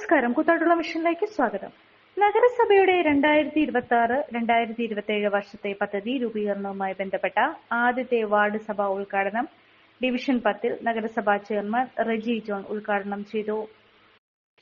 നമസ്കാരം. കൂത്താട്ടുള്ള മിഷനിലേക്ക് സ്വാഗതം. നഗരസഭയുടെ രണ്ടായിരത്തി ഇരുപത്തി ആറ് രണ്ടായിരത്തി ഇരുപത്തി ഏഴ് വർഷത്തെ പദ്ധതി രൂപീകരണവുമായി ബന്ധപ്പെട്ട ആദ്യത്തെ വാർഡ് സഭാ ഉദ്ഘാടനം ഡിവിഷൻ പത്തിൽ നഗരസഭാ ചെയർമാൻ റെജി ജോൺ ഉദ്ഘാടനം ചെയ്തു.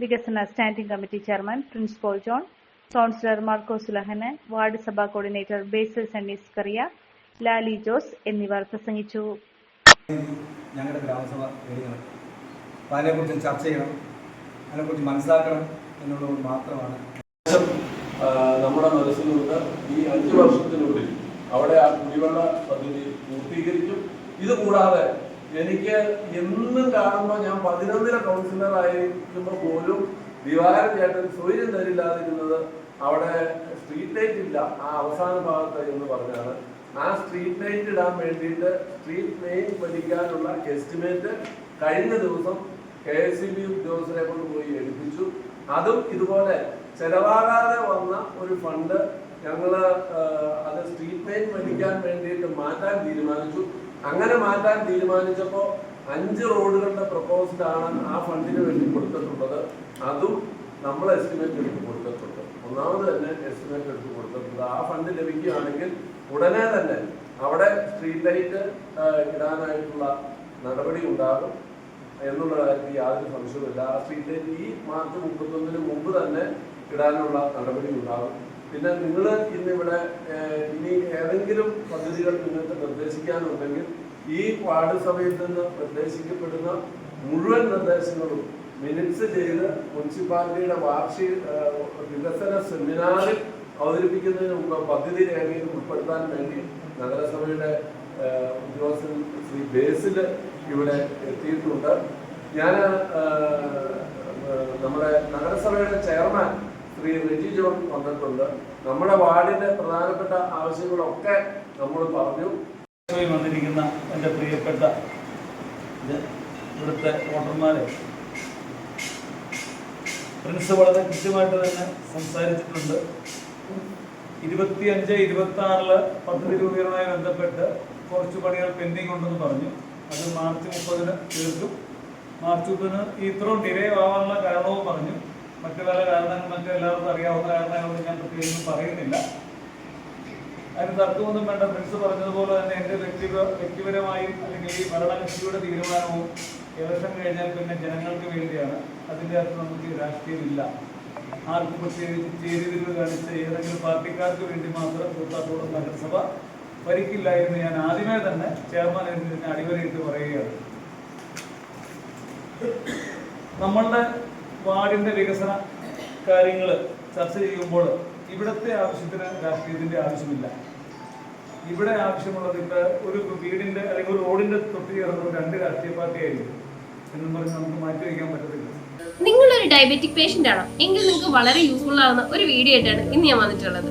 വികസന standing committee chairman Prince Paul John councillor Markose ലഹന് ward സഭാ coordinator Basil Sunny's Kariya Lali Jose എന്നിവർ പ്രസംഗിച്ചു. ഞങ്ങളുടെ ഗ്രാമസഭ ചർച്ച ചെയ്യണം. അതിനെക്കുറിച്ച് മനസ്സിലാക്കണം എന്നുള്ളത് മാത്രമാണ്. നമ്മുടെ മനസ്സിലുണ്ട്. ഈ അഞ്ച് വർഷത്തിനുള്ളിൽ അവിടെ ആ കുടിവെള്ള പദ്ധതി പൂർത്തീകരിക്കും ഇത് കൂടാതെ എനിക്ക് എന്നും കാണുമ്പോൾ ഞാൻ പതിനൊന്നര കൗൺസിലർ ആയിരിക്കുമ്പോൾ പോലും ദിവാകരൻ ചേട്ടൻ സൗകര്യം തരില്ലാതിരുന്നത് അവിടെ സ്ട്രീറ്റ് ലൈറ്റ് ഇല്ല ആ അവസാന ഭാഗത്ത് എന്ന് പറഞ്ഞാണ്. ആ സ്ട്രീറ്റ് ലൈറ്റ് ഇടാൻ വേണ്ടിയിട്ട് സ്ട്രീറ്റ് ലൈറ്റ് പഠിക്കാനുള്ള എസ്റ്റിമേറ്റ് കഴിഞ്ഞ ദിവസം കെ എസ് സി ബി ഉദ്യോഗസ്ഥരെ കൊണ്ട് പോയി എടുപ്പിച്ചു. അതും ഇതുപോലെ ചെലവാകാതെ വന്ന ഒരു ഫണ്ട് ഞങ്ങൾ അത് സ്ട്രീറ്റ് മെയിൻ മേടിക്കാൻ വേണ്ടിയിട്ട് മാറ്റാൻ തീരുമാനിച്ചു. അങ്ങനെ മാറ്റാൻ തീരുമാനിച്ചപ്പോൾ അഞ്ച് റോഡുകളുടെ പ്രപ്പോസലാണ് ആ ഫണ്ടിന് വേണ്ടി കൊടുത്തിട്ടുള്ളത്. അതും നമ്മൾ എസ്റ്റിമേറ്റ് എടുത്ത് കൊടുത്തിട്ടുണ്ട്. ഒന്നാമത് തന്നെ എസ്റ്റിമേറ്റ് എടുത്ത് കൊടുത്തിട്ടുണ്ട്. ആ ഫണ്ട് ലഭിക്കുകയാണെങ്കിൽ ഉടനെ തന്നെ അവിടെ സ്ട്രീറ്റ് ലൈറ്റ് ഇടാനായിട്ടുള്ള നടപടി ഉണ്ടാകും. എന്നുള്ള കാര്യത്തിൽ യാതൊരു സംശയവുമില്ല. ആ സീറ്റ് ഈ മാർച്ച് മുപ്പത്തൊന്നിന് മുമ്പ് തന്നെ ഇടാനുള്ള നടപടി ഉണ്ടാകും. പിന്നെ നിങ്ങൾ ഇന്നിവിടെ ഇനി ഏതെങ്കിലും പദ്ധതികൾ നിങ്ങൾക്ക് നിർദ്ദേശിക്കാനുണ്ടെങ്കിൽ ഈ വാർഡ് സഭയിൽ നിന്ന് നിർദ്ദേശിക്കപ്പെടുന്ന മുഴുവൻ നിർദ്ദേശങ്ങളും മിനിറ്റ്സ് ചെയ്ത് മുനിസിപ്പാലിറ്റിയുടെ വാർഷിക വികസന സെമിനാറിൽ അവതരിപ്പിക്കുന്നതിന് മുമ്പ് പദ്ധതി രേഖയിൽ ഉൾപ്പെടുത്താൻ വേണ്ടി നഗരസഭയുടെ ഉദ്യോഗസ്ഥൻ ശ്രീ ബേസിൽ ഇവിടെ എത്തിയിട്ടുണ്ട്. ഞാൻ നമ്മുടെ നഗരസഭയുടെ ചെയർമാൻ ശ്രീ റിജി ജോൺ വന്നിട്ടുണ്ട്. നമ്മുടെ വാർഡിന്റെ പ്രധാനപ്പെട്ട ആവശ്യങ്ങളൊക്കെ നമ്മൾ പറഞ്ഞു. വന്നിരിക്കുന്ന എന്റെ പ്രിയപ്പെട്ട ഇവിടുത്തെ വോട്ടർമാരെ പ്രിൻസ് വളരെ കൃത്യമായിട്ട് തന്നെ സംസാരിച്ചിട്ടുണ്ട്. ഇരുപത്തിയഞ്ച് ഇരുപത്തി ആറിൽ പദ്ധതി രൂപീകരണവുമായി ബന്ധപ്പെട്ട് കുറച്ച് പണികൾ പെൻഡിങ് ഉണ്ടെന്ന് പറഞ്ഞു. അത് മാർച്ച് മുപ്പതിന് തീർക്കും മാർച്ച് മുപ്പതിന് ഇത്രയും ഡിലേ ആവാനുള്ള കാരണവും പറഞ്ഞു. മറ്റു പല കാരണങ്ങൾ മറ്റെല്ലാവർക്കും അറിയാവുന്ന കാരണങ്ങളൊന്നും ഞാൻ പ്രത്യേകിച്ച് പറയുന്നില്ല. അതിന് തർക്കമൊന്നും വേണ്ട. പ്രിൻസ് പറഞ്ഞതുപോലെ തന്നെ എന്റെ വ്യക്തി വ്യക്തിപരമായും അല്ലെങ്കിൽ ഈ ഭരണകക്ഷിയുടെ തീരുമാനവും ഇലക്ഷൻ കഴിഞ്ഞാൽ പിന്നെ ജനങ്ങൾക്ക് വേണ്ടിയാണ്. അതിന്റെ അകത്ത് നമുക്ക് രാഷ്ട്രീയമില്ല. ആർക്കും പ്രത്യേകിച്ച് ചേരിതിരിവ് കാണിച്ച ഏതെങ്കിലും പാർട്ടിക്കാർക്ക് വേണ്ടി മാത്രം കൂട്ടാത്തോളം നഗരസഭ ഭരിക്കില്ല എന്ന് ഞാൻ ആദ്യമേ തന്നെ ചെയർമാൻ എന്നിട്ട് അടിവരയിട്ട് പറയുകയാണ്. നമ്മളുടെ വാർഡിന്റെ വികസന കാര്യങ്ങൾ ചർച്ച ചെയ്യുമ്പോൾ ഇവിടത്തെ ആവശ്യത്തിന് രാഷ്ട്രീയത്തിന്റെ ആവശ്യമില്ല. ഇവിടെ ആവശ്യമുള്ളത് ഇപ്പൊ ഒരു വീടിന്റെ അല്ലെങ്കിൽ ഒരു റോഡിന്റെ തൊട്ട് ചേർന്ന രണ്ട് രാഷ്ട്രീയ പാർട്ടി ആയിരിക്കും എന്നും പറഞ്ഞ് നമുക്ക് മാറ്റി വയ്ക്കാൻ പറ്റത്തില്ല. നിങ്ങളൊരു ഡയബറ്റിക് പേഷ്യന്റ് ആണോ? എങ്കിൽ നിങ്ങൾക്ക് വളരെ യൂസ്ഫുൾ ആവുന്ന ഒരു വീഡിയോ ആയിട്ടാണ് ഇന്ന് ഞാൻ വന്നിട്ടുള്ളത്.